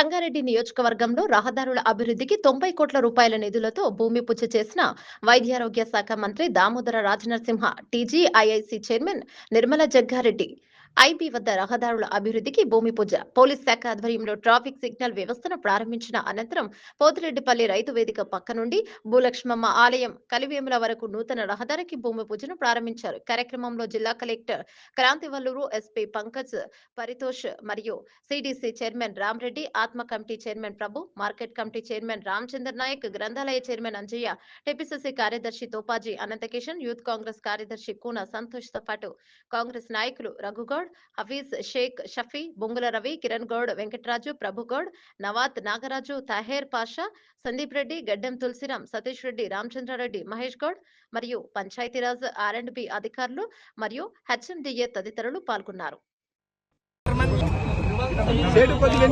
సంగారెడ్డి నియోజకవర్గంలో రహదారుల అభివృద్ధికి తొంభై కోట్ల రూపాయల నిధులతో భూమి పూజ చేసిన వైద్యారోగ్య శాఖ మంత్రి Damodara Rajanarasimha TGIIC chairman Nirmala Jaggareddy IB వద్ద రహదారుల అభివృద్ధికి భూమి పూజ. పోలీస్ శాఖ ఆధ్వర్యంలో ట్రాఫిక్ సిగ్నల్ వ్యవస్థను ప్రారంభించిన అనంతరం పోతిరెడ్డిపల్లి రైతు వేదిక పక్క నుండి భూలక్ష్మమ్మ ఆలయం కలివేముల వరకు నూతన రహదారికి భూమి పూజను ప్రారంభించారు. కార్యక్రమంలో జిల్లా కలెక్టర్ క్రాంతివల్లూరు ఎస్పీ పంకజ్ పరితోష్ మరియు సిడిసి చైర్మన్ రామ్రెడ్డి ఆత్మ committee chairman Prabhu market committee chairman Ramachandra Nayak గ్రంథాలయ చైర్మన్ అంజయ్య టిపిసిసి కార్యదర్శి తోపాజీ అనంతకిషన్ యూత్ కాంగ్రెస్ కార్యదర్శి కూన సంతోష్తో పాటు కాంగ్రెస్ నాయకులు రఘుగౌడ్ హఫీజ్ షేక్ షఫీ బొంగుల రవి కిరణ్ గౌడ్ వెంకటరాజు ప్రభుగౌడ్ నవాత్ నాగరాజు తహేర్ పాషా సందీప్ రెడ్డి గడ్డం తులసిరామ్ సతీష్ రెడ్డి రామచంద్రారెడ్డి మహేష్ గౌడ్ మరియు పంచాయతీరాజ్ ఆర్ అండ్ బి అధికారులు మరియు హెచ్ఎండిఏ తదితరులు పాల్గొన్నారు. సైడ్ కొద్దిగా